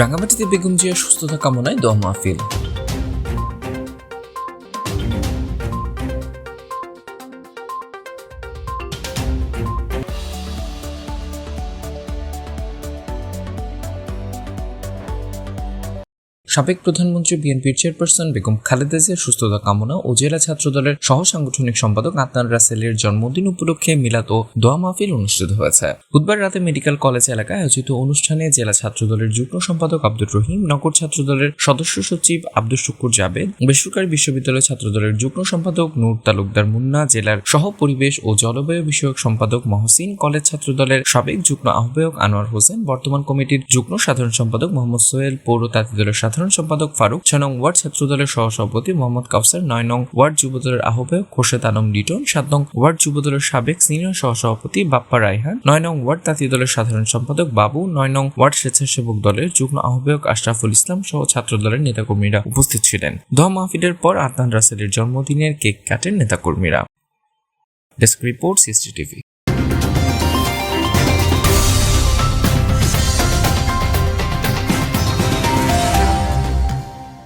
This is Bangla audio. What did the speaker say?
রাঙামাটিতে বেগম সুস্থ সুস্থতা কামনায় দোয়া মাহফিল। সাবেক প্রধানমন্ত্রী বিএনপির চেয়ারপারসন বেগম খালেদা জিয়ার সুস্থতা কামনা ও জেলা ছাত্রদলের সহ সাংগঠনিক সম্পাদক আদনান রাসেলের জন্মদিন উপলক্ষে মিলাদ ও দোয়া মাহফিল অনুষ্ঠিত হয়েছে। বুধবার রাতে মেডিকেল কলেজ এলাকায় আয়োজিত অনুষ্ঠানে জেলা ছাত্র দলের যুগ্ম সম্পাদক আব্দুর রহিম, নগর ছাত্র দলের সদস্য সচিব আব্দুল শুকুর জাবেদ, বেসরকারি বিশ্ববিদ্যালয় ছাত্র দলের যুগ্ম সম্পাদক নূর তালুকদার মুন্না, জেলার সহ পরিবেশ ও জলবায়ু বিষয়ক সম্পাদক মহসিন, কলেজ ছাত্র দলের সাবেক যুগ্ম আহ্বায়ক আনোয়ার হোসেন, বর্তমান কমিটির যুগ্ম সাধারণ সম্পাদক মোহাম্মদ সোহেল, পৌর তাঁতি দলের সাধারণ সম্পাদক ফারুক, ছয় নং ওয়ার্ড ছাত্রদলের সহসভাপতি মোহাম্মদ কাউসার, নয় নং ওয়ার্ড যুবদলের আহ্বায়ক খোরশেদ আলম লিটন, সাত নং ওয়ার্ড যুবদলের সাবেক সিনিয়র সহসভাপতি বাপ্পা রায়হান, নয় নং ওয়ার্ড তাঁতি দলের সাধারণ সম্পাদক বাবু, নয় নং ওয়ার্ড স্বেচ্ছাসেবক দলের যুগ্ম আহ্বায়ক আশরাফুল ইসলাম সহ ছাত্রদলের নেতাকর্মীরা উপস্থিত ছিলেন। দোয়া মাহফিলের পর আদনান রাসেলের জন্মদিনের কেক কাটেন নেতাকর্মীরা। Desk report, CCTV.